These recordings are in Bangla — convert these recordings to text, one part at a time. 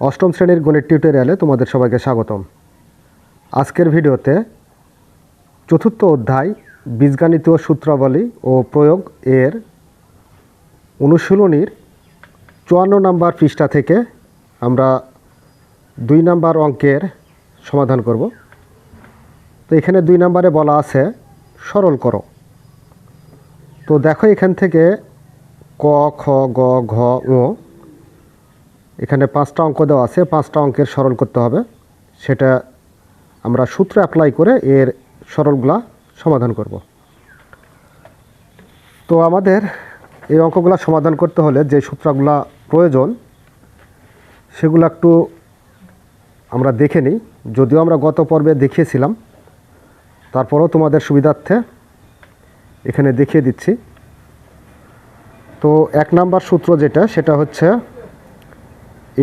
অষ্টম শ্রেণির গণিত টিউটোরিয়ালে তোমাদের সবাইকে স্বাগতম। আজকের ভিডিওতে চতুর্থ অধ্যায় বীজগাণিতীয় সূত্রাবলী ও প্রয়োগ এর অনুশীলনীর চুয়ান্ন নাম্বার পৃষ্ঠা থেকে আমরা দুই নাম্বার অঙ্কের সমাধান করব। তো এখানে দুই নাম্বারে বলা আছে, সরল করো। তো দেখো এখান থেকে ক, খ, গ, ঘ, ঙ এখানে পাঁচটা অঙ্ক দেওয়া আছে, পাঁচটা অঙ্কের সরল করতে হবে। সেটা আমরা সূত্র অ্যাপ্লাই করে এর সরলগুলা সমাধান করব। তো আমাদের এই অঙ্কগুলো সমাধান করতে হলে যে সূত্রগুলা প্রয়োজন, সেগুলো একটু আমরা দেখে নিই। যদিও আমরা গত পর্বে দেখিয়েছিলাম, তারপরেও তোমাদের সুবিধার্থে এখানে দেখিয়ে দিচ্ছি। তো এক নাম্বার সূত্র যেটা, সেটা হচ্ছে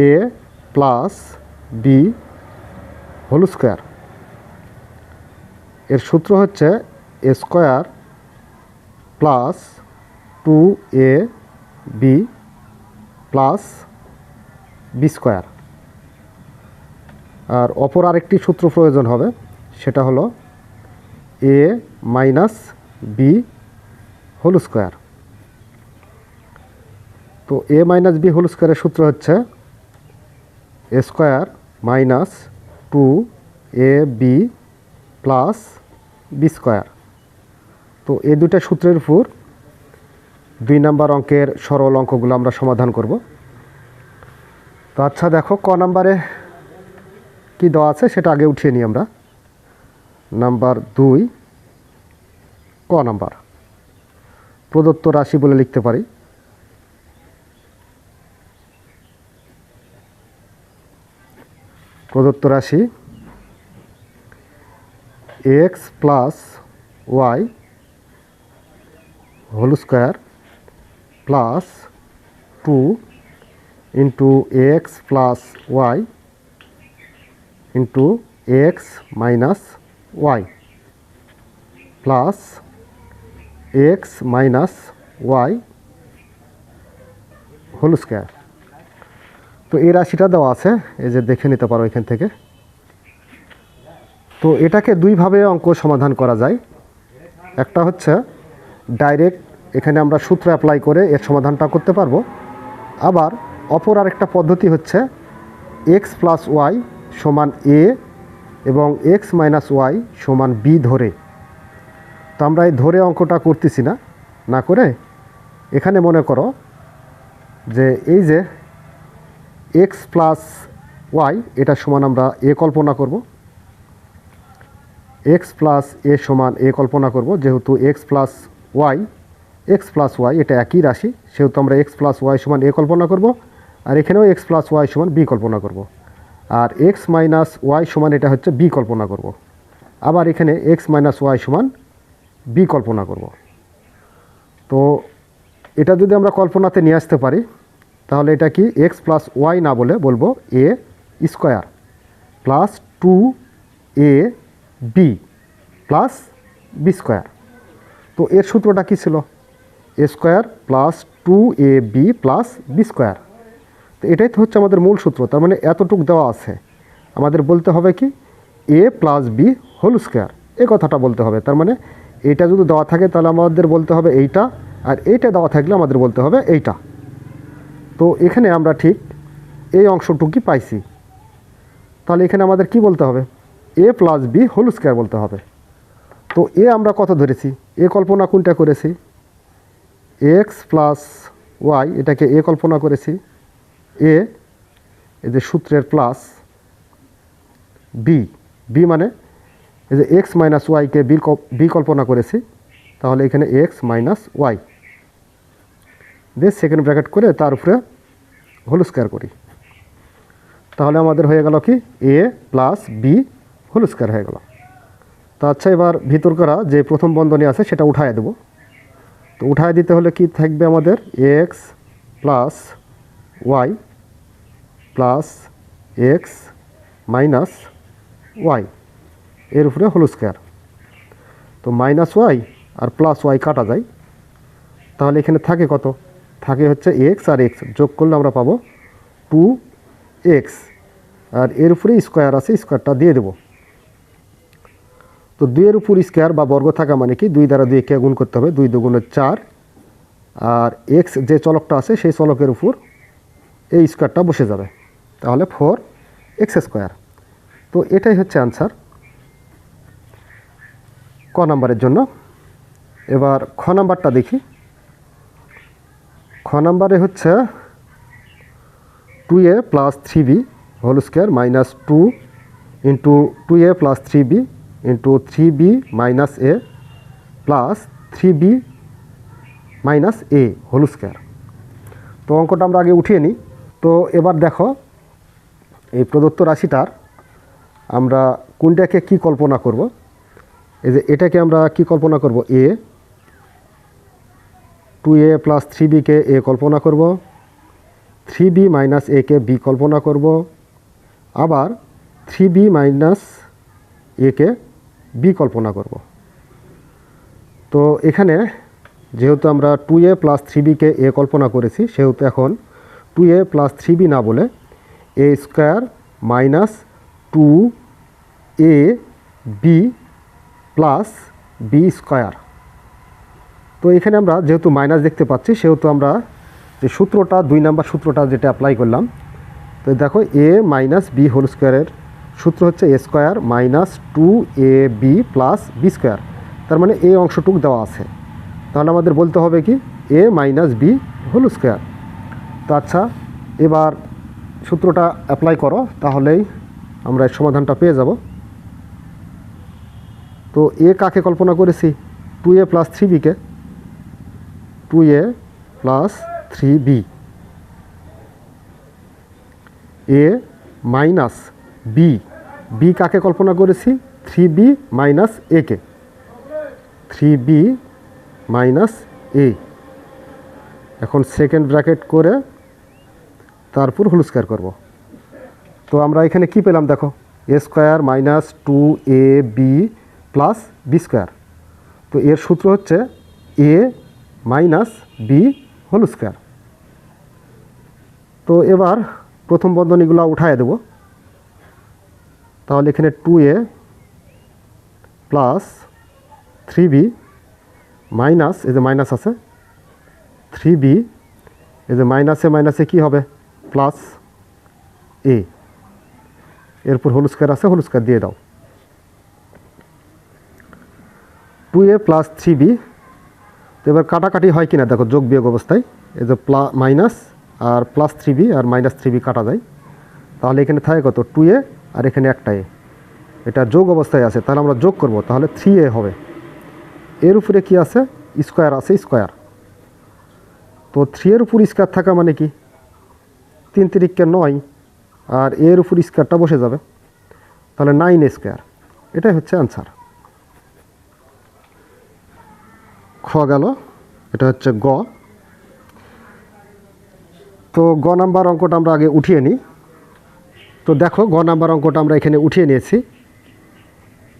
A plus B whole square এর সূত্র হচ্ছে A square plus two A B plus B square আর অপর আরেকটি সূত্র প্রয়োজন হবে, সেটা হলো A minus B whole square তো এ মাইনাস বি হোল স্কোয়ারের সূত্র হচ্ছে square minus two A B plus B square. তো এই দুটা সূত্রের উপর দুই নাম্বার অঙ্কের সরল অঙ্কগুলো আমরা সমাধান করব। তো আচ্ছা দেখো, ক নাম্বারে কি দেওয়া আছে সেটা আগে উঠিয়ে নিই আমরা। নাম্বার দুই, ক নাম্বার। প্রদত্ত রাশি বলে লিখতে পারি। প্রদত্ত রাশি X plus Y whole square plus two into X plus Y into X minus Y plus X minus Y whole square তো এই রাশিটা দেওয়া আছে, এই যে দেখে নিতে পারো এখান থেকে। তো এটাকে দুইভাবে অঙ্ক সমাধান করা যায়। একটা হচ্ছে ডাইরেক্ট এখানে আমরা সূত্র অ্যাপ্লাই করে এর সমাধানটা করতে পারব। আবার অপর আরেকটা পদ্ধতি হচ্ছে এক্স প্লাস ওয়াই সমান এ এবং এক্স মাইনাস ওয়াই সমান বি ধরে। তো আমরা এই ধরে অঙ্কটা করতেছি না না করে এখানে মনে করো যে এই যে এক্স প্লাস ওয়াই এটা সমান আমরা এ কল্পনা করব। এক্স প্লাস এ সমান এ কল্পনা করব, যেহেতু X plus Y X plus Y এটা একই রাশি, সেহেতু আমরা এক্স প্লাস ওয়াই সমান এ কল্পনা করব, আর এখানেও এক্স প্লাস ওয়াই সমান বি কল্পনা করব। আর এক্স মাইনাস ওয়াই সমান এটা হচ্ছে বি কল্পনা করব। আবার এখানে এক্স মাইনাস ওয়াই সমান বি কল্পনা করব। তো এটা যদি আমরা কল্পনাতে নিয়ে আসতে পারি তাহলে এটা কি? এক্স প্লাস ওয়াই না বলে বলব A square plus two A B plus B square তো এর সূত্রটা কী ছিল? A square plus two A B plus B square তো এটাই তো হচ্ছে আমাদের মূল সূত্র, তার মানে এতটুক দেওয়া আছে। আমাদের বলতে হবে কি? A plus B whole square এ কথাটা বলতে হবে। তার মানে এইটা যদি দেওয়া থাকে তাহলে আমাদের বলতে হবে এইটা, আর এইটা দেওয়া থাকলে আমাদের বলতে হবে এইটা। তো এখানে আমরা ঠিক এই অংশটুকুই পাইছি। তাহলে এখানে আমাদের কি বলতে হবে? A plus B whole square বলতে হবে। তো এ আমরা কত ধরেছি? এ কল্পনা কোনটা করেছি? এক্স প্লাস ওয়াই এটাকে এ কল্পনা করেছি। এ এই যে সূত্রের প্লাস বি বি মানে এই যে এক্স মাইনাস ওয়াইকে বি বি কল্পনা করেছি। তাহলে এখানে এক্স মাইনাস ওয়াই দিয়ে সেকেন্ড ব্র্যাকেট করে তার উপরে হোল স্কোয়ার করি। তাহলে আমাদের হয়ে গেল কি? A plus B whole square হয়ে গেল। তো আচ্ছা এবার ভিতর করা যে প্রথম বন্ধনী আছে, সেটা উঠায় দেব। তো উঠায় দিতে হলে কি থাকবে আমাদের? X plus Y plus X minus Y এর উপরে হোল স্কোয়ার তো মাইনাস ওয়াই আর প্লাস ওয়াই কাটা যায়। তাহলে এখানে থাকে কত? থাকে হচ্ছে এক্স আর এক্স যোগ করলে আমরা পাবো টু এক্স আর এর উপরে স্কোয়ার আছে স্কোয়ারটা দিয়ে দেবো। তো দুইয়ের উপর স্কোয়ার বা বর্গ থাকা মানে কি? দুই দ্বারা দুইকে গুণ করতে হবে, দুই দুগুণের চার। আর এক্স যে চলকটা আছে, সেই চলকের উপর এই স্কোয়ারটা বসে যাবে। তাহলে ফোর এক্স স্কোয়ার তো এটাই হচ্ছে আনসার ক নাম্বারের জন্য। এবার খ নাম্বারটা দেখি। খ নাম্বারে হচ্ছে two A plus three B whole square minus two into two A plus three B into three B minus A plus three B minus A whole square তো অঙ্কটা আমরা আগে উঠিয়ে নিই। তো এবার দেখো এই প্রদত্ত রাশিটার আমরা কোনটাকে কি কল্পনা করব? এই যে এটাকে আমরা কি কল্পনা করব? এ টু এ প্লাস থ্রি বিকে এ কল্পনা করব। থ্রি বি মাইনাস একে বি কল্পনা করব। আবার থ্রি বি মাইনাস একে বি কল্পনা করব। তো এখানে যেহেতু আমরা টু এ প্লাস থ্রি বিকে এ কল্পনা করেছি, সেহেতু এখন two A plus three B না বলে A square minus two A B plus B square তো এখানে আমরা যেহেতু মাইনাস দেখতে পাচ্ছি, সেহেতু আমরা যে সূত্রটা, দুই নাম্বার সূত্রটা যেটা অ্যাপ্লাই করলাম, তো দেখো এ মাইনাস বি হোল স্কোয়ারের সূত্র হচ্ছে A square minus two A B plus B square তার মানে এ অংশটুক দেওয়া আছে। তাহলে আমাদের বলতে হবে কি? A minus B whole square তো আচ্ছা এবার সূত্রটা অ্যাপ্লাই করো, তাহলেই আমরা এর সমাধানটা পেয়ে যাব। তো এ কাকে কল্পনা করেছি? Two A plus three bike two A plus three B A minus B B কাকে কল্পনা করেছি? থ্রি বি মাইনাস এ কে। থ্রি বি মাইনাস এ এখন সেকেন্ড ব্র্যাকেট করে তারপর হোল স্কোয়ার করব। তো আমরা এখানে কি পেলাম দেখো? A square minus two A B plus B square তো এর সূত্র হচ্ছে A minus B whole square. তো এবার প্রথম বন্ধনীগুলো উঠায় দেব। তাহলে এখানে two A plus three B minus এই যে মাইনাস আছে থ্রি বি এই যে মাইনাসে মাইনাসে কী হবে? প্লাস এ এরপর হোল স্কোয়ার আছে, হোল স্কোয়ার দিয়ে দাও। Two A plus three B তো এবার কাটাকাটি হয় কিনা, দেখো, যোগ বিয়োগ অবস্থায়। এই যে প্লা মাইনাস আর প্লাস থ্রি বি আর মাইনাস থ্রি বি কাটা যায়। তাহলে এখানে থাকে কত? টু এ আর এখানে একটা এ এটা যোগ অবস্থায় আছে, তাহলে আমরা যোগ করব, তাহলে থ্রি এ হবে। এর উপরে কি আছে? স্কোয়ার আছে স্কোয়ার তো থ্রি এর উপর স্কোয়ার থাকা মানে কি? তিন তিরিককে নয়, আর এর উপর স্কোয়ারটা বসে যাবে। তাহলে নাইন স্কোয়ার এটাই হচ্ছে আনসার খ গেল, এটা হচ্ছে গ। তো গ নাম্বার অঙ্কটা আমরা আগে উঠিয়ে নিই। তো দেখো, গ নাম্বার অঙ্কটা আমরা এখানে উঠিয়ে নিয়েছি।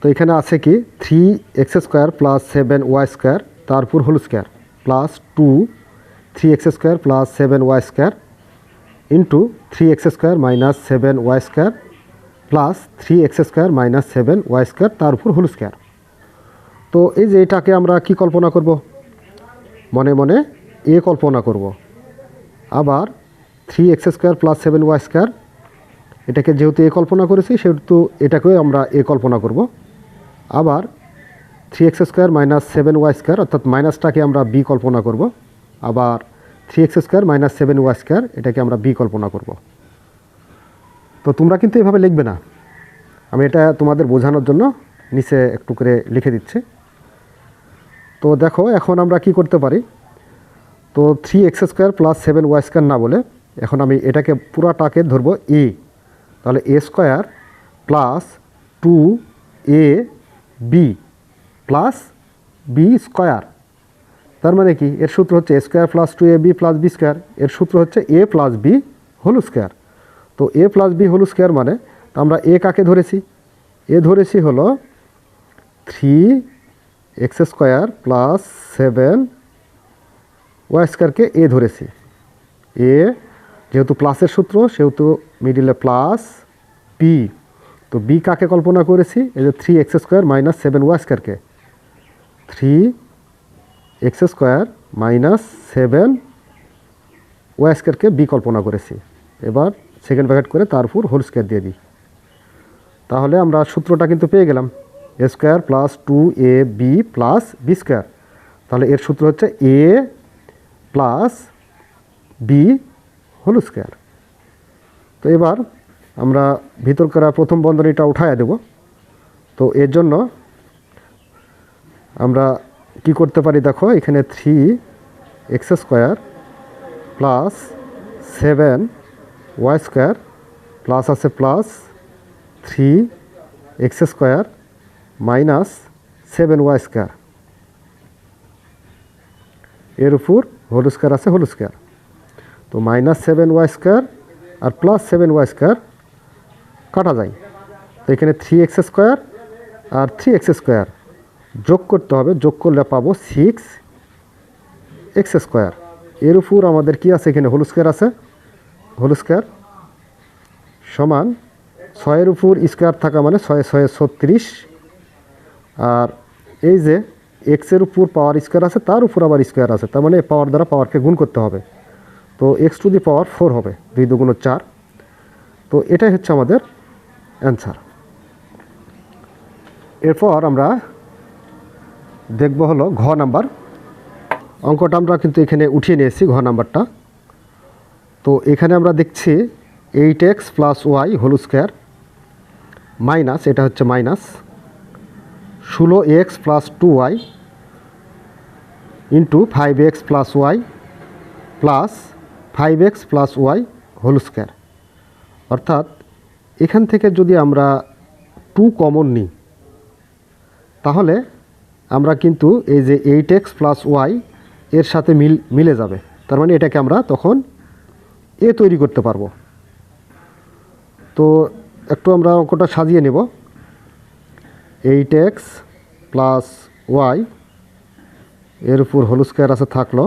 তো এখানে আছে কি three X square plus seven Y square তারপর whole square plus two three X square plus seven Y square into three X square minus seven Y square plus three X square minus seven Y square তার উপর হোল স্কোয়ার তো এই যে এটাকে আমরা কি কল্পনা করব? মনে মনে এ কল্পনা করব। আবার three X square plus seven Y square এটাকে যেহেতু এ কল্পনা করেছি, সেহেতু এটাকেও আমরা এ কল্পনা করব। আবার three X square minus seven Y square অর্থাৎ মাইনাসটাকে আমরা বি কল্পনা করব। আবার three X square minus seven Y square এটাকে আমরা বি কল্পনা করব। তো তোমরা কিন্তু এভাবে লিখবে না। আমি এটা তোমাদের বোঝানোর জন্য নিচে একটু করে লিখে দিচ্ছি। তো দেখো, এখন আমরা কি করতে পারি? তো three X square plus seven Y square না বলে এখন আমি এটাকে পুরাটাকে ধরবো এ তাহলে A square plus two A B plus B square তার মানে কি? এর সূত্র হচ্ছে A square plus two A B plus B square এর সূত্র হচ্ছে A plus B whole square তো A plus B whole square মানে আমরা এ কাকে ধরেছি? এ ধরেছি হলো three X square plus seven Y স্কোয়ারকে এ ধরেছি। এ যেহেতু প্লাসের সূত্র, সেহেতু মিডিলে প্লাস বি তো বি কাকে কল্পনা করেছি? এই যে three X square minus seven Y স্কোয়ারকে three X square minus seven Y স্কোয়ারকে বি কল্পনা করেছি। এবার সেকেন্ড ব্র্যাকেট করে তার উপর হোল স্কোয়ার দিয়ে দিই। তাহলে আমরা সূত্রটা কিন্তু পেয়ে গেলাম। A square plus two A B plus B square. তাহলে এর সূত্র হচ্ছে A plus B whole square. তো এবার আমরা ভিতর করা প্রথম বন্ধনীটা উঠাইয়া দেব। তো এর জন্য আমরা কি করতে পারি দেখো, এখানে three X square plus seven Y square plus আছে plus three X square minus seven Y square. এর উপর হোল স্কোয়ার আছে হোল স্কোয়ার। তো মাইনাস সেভেন ওয়াই স্কোয়ার আর প্লাস সেভেন ওয়াই স্কোয়ার কাটা যায়। তো এখানে থ্রি এক্স স্কোয়ার আর থ্রি এক্স স্কোয়ার যোগ করতে হবে, যোগ করলে পাবো সিক্স এক্স স্কোয়ার। এর উপর আমাদের কি আছে? এখানে হোল স্কোয়ার আছে। হোল স্কোয়ার সমান ছয়ের উপর স্কোয়ার থাকা মানে ছয় ছয় ছত্রিশ আর এই যে এক্সের উপর পাওয়ার স্কোয়ার আছে, তার উপর আবার স্কোয়ার আছে। তার মানে পাওয়ার দ্বারা পাওয়ারকে গুণ করতে হবে। তো X to the power four হবে, দুই দুগুণ চার। তো এটাই হচ্ছে আমাদের অ্যান্সার এরপর আমরা দেখব হলো ঘ নাম্বার। অঙ্কটা আমরা কিন্তু এখানে উঠিয়ে নিয়েছি ঘ নাম্বারটা। তো এখানে আমরা দেখছি eight X plus Y whole square minus এটা হচ্ছে মাইনাস ষোলো X plus two Y into five X plus Y plus five X plus Y whole square. অর্থাৎ এখান থেকে যদি আমরা টু কমন নিই, তাহলে আমরা কিন্তু এই যে এইট এক্স প্লাস ওয়াই এর সাথে মিল, মিলে যাবে। তার মানে এটাকে আমরা তখন এ তৈরি করতে পারব। তো একটু আমরা অঙ্কটা সাজিয়ে নেব। এইট এক্স প্লাস ওয়াই, এর উপর হোল স্কোয়ার আছে থাকল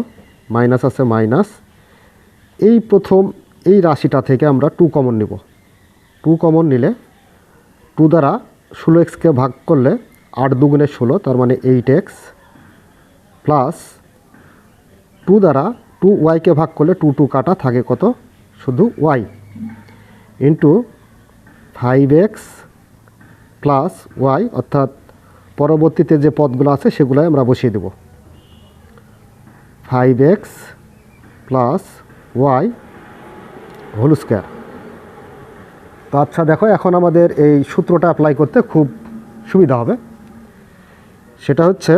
মাইনাস আছে মাইনাস এই প্রথম, এই রাশিটা থেকে আমরা টু কমন নেব। টু কমন নিলে টু দ্বারা ষোলো এক্সকে ভাগ করলে আট দুগুণে ষোলো, তার মানে এইট এক্স প্লাস টু দ্বারা টু ওয়াইকে ভাগ করলে টু টু কাটা থাকে কত? শুধু Y into five X plus Y অর্থাৎ পরবর্তীতে যে পদগুলো আছে সেগুলোই আমরা বসিয়ে দেব। Five X plus Y whole square তো আচ্ছা দেখো, এখন আমাদের এই সূত্রটা অ্যাপ্লাই করতে খুব সুবিধা হবে। সেটা হচ্ছে,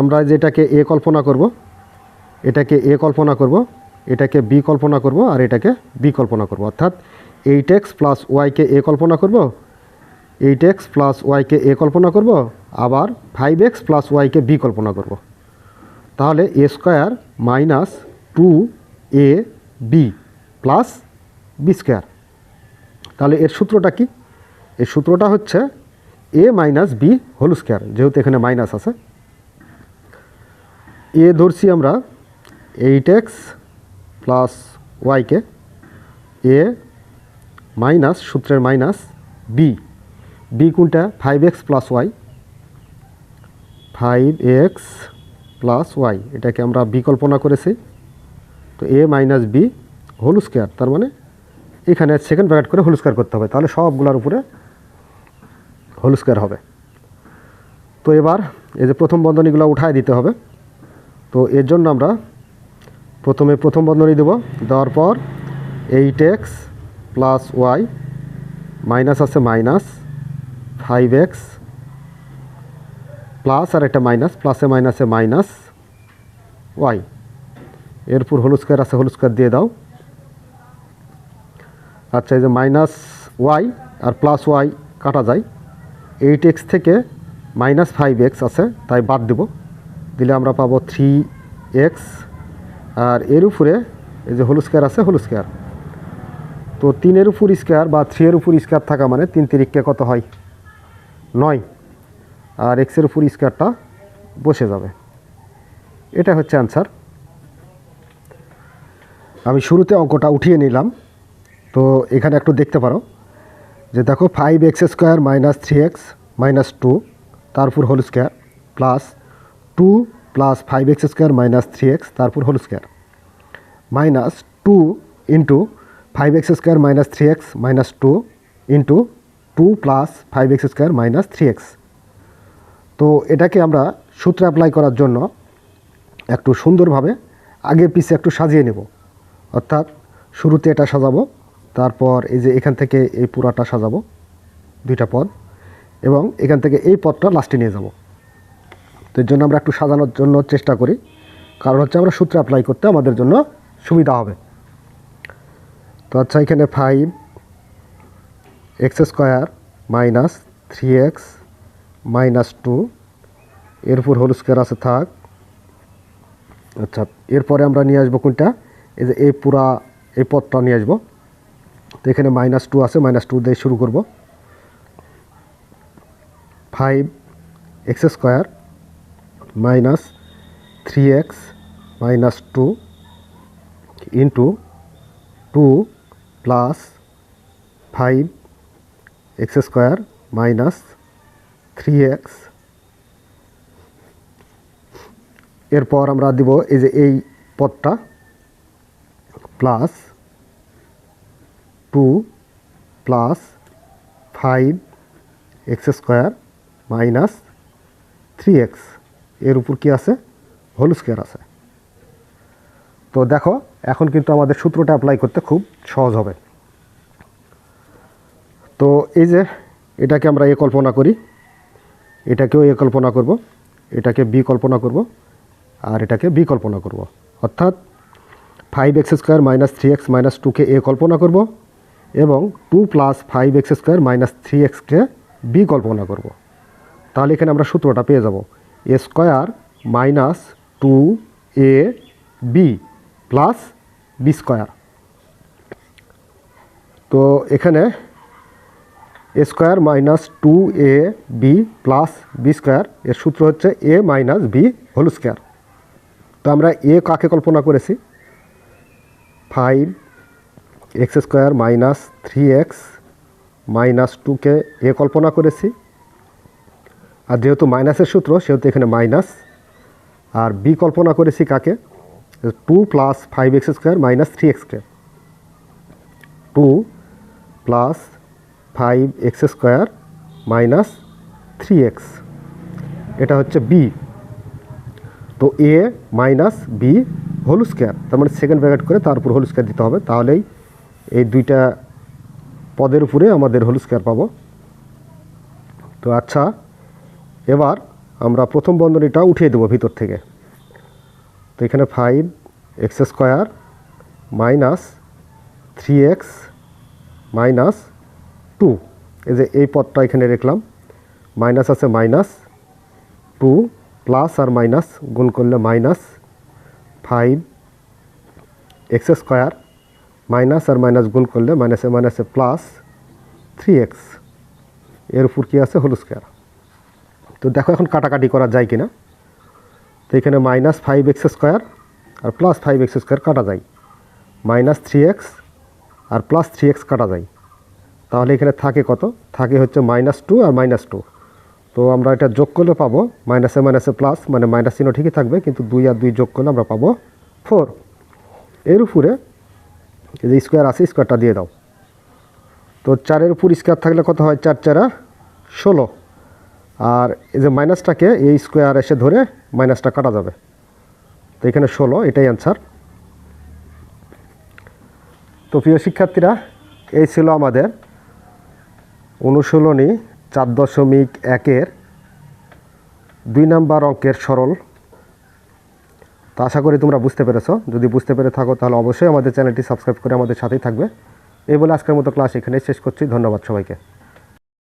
আমরা যেটাকে এ কল্পনা করব, এটাকে এ কল্পনা করব, এটাকে বি কল্পনা করব, আর এটাকে বি কল্পনা করব। অর্থাৎ এইট এক্স প্লাস ওয়াইকে এ কল্পনা করব এইট এক্স প্লাস ওয়াইকে এ কল্পনা করব, আবার ফাইভ এক্স প্লাস ওয়াইকে বি কল্পনা করব। তাহলে A square minus two A B plus B square. তাহলে এর সূত্রটা কি? এর সূত্রটা হচ্ছে A minus B whole square, যেহেতু এখানে মাইনাস আছে। এ ধরছি আমরা এইট এক্স প্লাস ওয়াইকে, এ মাইনাস সূত্রের মাইনাস বি। বি কোনটা? Five X plus Y five X plus Y এটাকে আমরা বি কল্পনা করেছি। তো A minus B whole square তার মানে এখানে সেকেন্ড ব্র্যাকেট করে হোল স্কোয়ার করতে হবে। তাহলে সবগুলোর উপরে হোল স্কোয়ার হবে। তো এবার এই যে প্রথম বন্ধনীগুলো উঠায় দিতে হবে। তো এর জন্য আমরা প্রথমে প্রথম বন্ধনী দেব। দেওয়ার পর eight X plus Y minus আছে মাইনাস ফাইভ এক্স প্লাস আর একটা মাইনাস প্লাসে মাইনাসে মাইনাস ওয়াই এরপর হোল স্কোয়ার আছে হোল স্কোয়ার দিয়ে দাও। আচ্ছা এই যে মাইনাস ওয়াই আর প্লাস ওয়াই কাটা যায়। এইট এক্স থেকে মাইনাস ফাইভ এক্স আছে, তাই বাদ দেব। দিলে আমরা পাবো থ্রি এক্স আর এর উপরে এই যে হোল স্কোয়ার আছে হোল স্কোয়ার তো তিনের উপর স্কোয়ার বা থ্রি এর উপর স্কোয়ার থাকা মানে তিন তিরিককে কত হয়? নয়। আর এক্সের উপর স্কোয়ারটা বসে যাবে। এটা হচ্ছে অ্যান্সার আমি শুরুতে অঙ্কটা উঠিয়ে নিলাম। তো এখানে একটু দেখতে পারো যে দেখো five X square minus three X minus two তারপর whole square plus two plus five X square minus three X তারপর whole square minus two into five X square minus three X minus two into two plus five X square minus three X তো এটাকে আমরা সূত্র অ্যাপ্লাই করার জন্য একটু সুন্দরভাবে আগে পিছে একটু সাজিয়ে নেব। অর্থাৎ শুরুতে এটা সাজাবো, তারপর এই যে এখান থেকে এই পুরাটা সাজাবো, দুইটা পদ, এবং এখান থেকে এই পদটা লাস্টে নিয়ে যাব। তো এর জন্য আমরা একটু সাজানোর জন্য চেষ্টা করি, কারণ হচ্ছে আমরা সূত্র অ্যাপ্লাই করতে আমাদের জন্য সুবিধা হবে। তো আচ্ছা এখানে five X square minus three X minus two. এর উপর হোল স্কোয়ার আছে থাক। আচ্ছা এরপরে আমরা নিয়ে আসব কোনটা? এই যে এই পুরা, এই পদটা নিয়ে আসব। তো এখানে মাইনাস টু আছে, মাইনাস টু দিয়ে শুরু করব। Five X square minus three X minus two into two plus five X square minus three X. এরপর আমরা দিব এই যে এই পদটা plus two plus five X square minus three X. এর উপর কি আছে? হোল স্কোয়ার আছে। তো দেখো, এখন কিন্তু আমাদের সূত্রটা অ্যাপ্লাই করতে খুব সহজ হবে। তো এই যে এটাকে আমরা এ কল্পনা করি, এটাকেও এ কল্পনা করব, এটাকে বি কল্পনা করব, আর এটাকে বি কল্পনা করব। অর্থাৎ five X square minus three X minus টুকে এ কল্পনা করব এবং two plus five X square minus three এক্সকে বি কল্পনা করব। তাহলে এখানে আমরা সূত্রটা পেয়ে যাব। A square minus two A B plus B square. তো এখানে square minus two A B plus B square এর সূত্র হচ্ছে A minus B whole square তো আমরা এ কাকে কল্পনা করেছি? Five X square minus three X minus টুকে এ কল্পনা করেছি। আর যেহেতু মাইনাসের সূত্র, সেহেতু এখানে মাইনাস আর বি কল্পনা করেছি কাকে? Two plus five X square minus three এক্সকে two plus five X square minus three X এটা হচ্ছে বি তো A minus B whole square তার মানে সেকেন্ড ব্র্যাকেট করে তার উপর হোল স্কোয়ার দিতে হবে। তাহলেই এই দুইটা পদের উপরে আমাদের হোল স্কোয়ার পাবো। তো আচ্ছা এবার আমরা প্রথম বন্ধনীটা উঠিয়ে দেবো ভিতর থেকে। তো এখানে five X square minus three X minus two, এই যে এই পদটা এখানে রাখলাম, মাইনাস আছে মাইনাস টু প্লাস আর মাইনাস গুণ করলে minus five X square, minus আর মাইনাস গুণ করলে মাইনাসে মাইনাসে প্লাস থ্রি এক্স। এর উপর কী আছে? Whole square. তো দেখো এখন কাটাকাটি করা যায় কিনা। তো এখানে মাইনাস ফাইভ এক্স স্কোয়ার আর প্লাস ফাইভ এক্স স্কোয়ার কাটা যায়। মাইনাস থ্রি এক্স আর প্লাস থ্রি এক্স কাটা যায়। তাহলে এখানে থাকে কত? থাকে হচ্ছে মাইনাস টু আর মাইনাস টু তো আমরা এটা যোগ করলে পাবো মাইনাসে মাইনাসে প্লাস মানে মাইনাস চিহ্ন ঠিকই থাকবে, কিন্তু দুই আর দুই যোগ করলে আমরা পাবো ফোর এর উপরে যে স্কোয়ার আছে স্কোয়ারটা দিয়ে দাও। তো চারের উপর স্কোয়ার থাকলে কত হয়? চার চারা ষোলো। আর এই যে মাইনাসটাকে এই স্কোয়ার এসে ধরে মাইনাসটা কাটা যাবে। তো এখানে ষোলো, এটাই অ্যান্সার তো প্রিয় শিক্ষার্থীরা, এই ছিল আমাদের অনুশীলনী চার দশমিক একের দুই নাম্বার অঙ্কের সরল। তো আশা করি তোমরা বুঝতে পেরেছ। যদি বুঝতে পেরে থাকো, তাহলে অবশ্যই আমাদের চ্যানেলটি সাবস্ক্রাইব করে আমাদের সাথেই থাকবে। এই বলে আজকের মতো ক্লাস এখানেই শেষ করছি। ধন্যবাদ সবাইকে।